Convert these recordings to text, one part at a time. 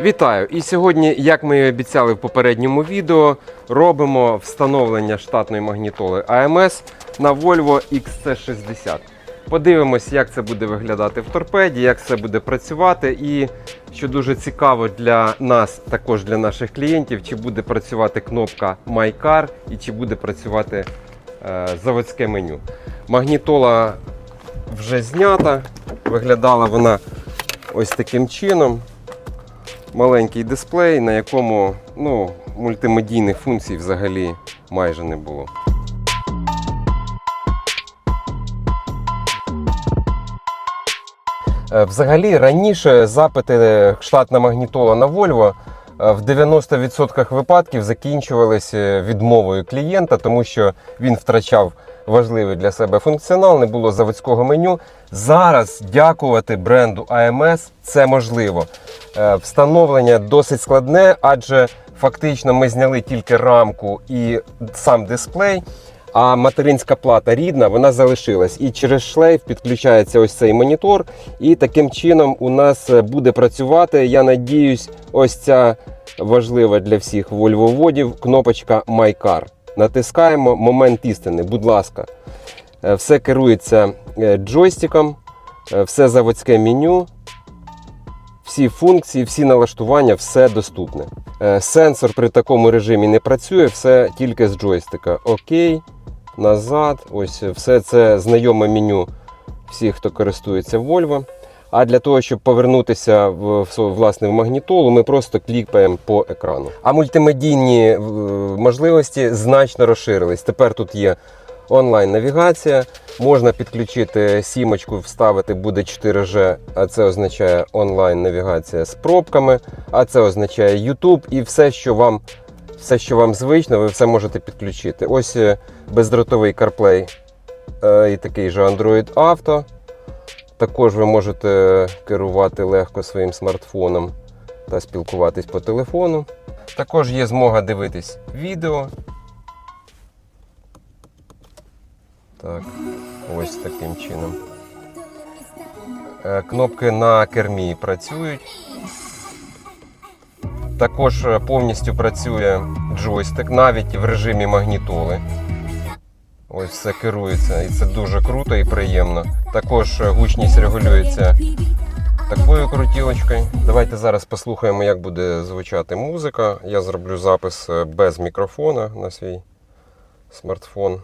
Вітаю! І сьогодні, як ми і обіцяли в попередньому відео, робимо встановлення штатної магнітоли AMS на Volvo XC60. Подивимось, як це буде виглядати в торпеді, як це буде працювати, і що дуже цікаво для нас, також для наших клієнтів, чи буде працювати кнопка My Car і чи буде працювати е, заводське меню. Магнітола вже знята, виглядала вона ось таким чином маленький дисплей, на якому ну, мультимедійних функцій взагалі майже не було. Е, Взагалі раніше запити штатна магнітола на Volvo е, в 90% випадків закінчувалися відмовою клієнта, тому що він втрачав важливий для себе функціонал, не було заводського меню. Зараз дякувати бренду AMS це можливо. Е, Встановлення досить складне, адже фактично ми зняли тільки рамку і сам дисплей. А материнська плата рідна, вона залишилась. І через шлейф підключається ось цей монітор. І таким чином у нас е, буде працювати, я надіюсь, ось ця важлива для всіх вольвоводів кнопочка My Car. Натискаємо момент істини, будь ласка. Е, Все керується джойстиком, все заводське меню, всі функції, всі налаштування, все доступне. Е, Сенсор при такому режимі не працює, все тільки з джойстика. Окей, назад. Ось все це знайоме меню всіх, хто користується Volvo. А для того, щоб повернутися в власне в магнітолу, ми просто клікаємо по екрану. А мультимедійні е, можливості значно розширились. Тепер тут є онлайн-навігація. Можна підключити сімочку, вставити буде 4G, а це означає онлайн-навігація з пробками, а це означає YouTube і все, що вам, все, що вам звично, ви все можете підключити. Ось е, бездротовий CarPlay е, і такий же Android Auto. Також ви можете керувати легко своїм смартфоном та спілкуватись по телефону. Також є змога дивитись відео. Так, ось таким чином. Е, Кнопки на кермі працюють. Також повністю працює джойстик, навіть в режимі магнітоли. Ось все керується, і це дуже круто і приємно. Також гучність регулюється такою крутілочкою. Давайте зараз послухаємо, як буде звучати музика. Я зроблю запис е, без мікрофона на свій смартфон.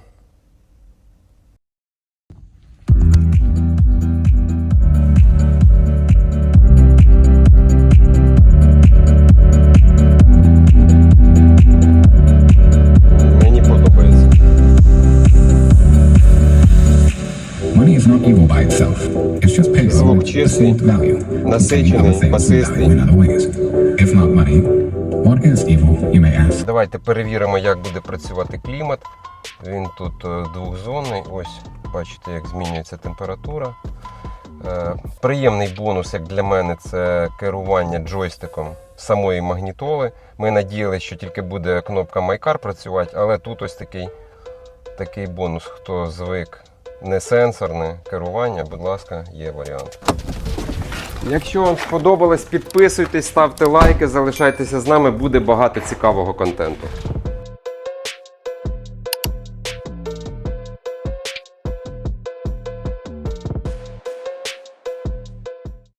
Evil, you may ask? Давайте перевіримо, як буде працювати клімат. Він тут е, двохзонний. Ось бачите, як змінюється температура. Е, Приємний бонус, як для мене, це керування джойстиком самої магнітоли. Ми надіялися, що тільки буде кнопка MyCar працювати, але тут ось такий, такий бонус. Хто звик не сенсорне керування, будь ласка, є варіант. Якщо вам сподобалось, підписуйтесь, ставте лайки, залишайтеся з нами, буде багато цікавого контенту.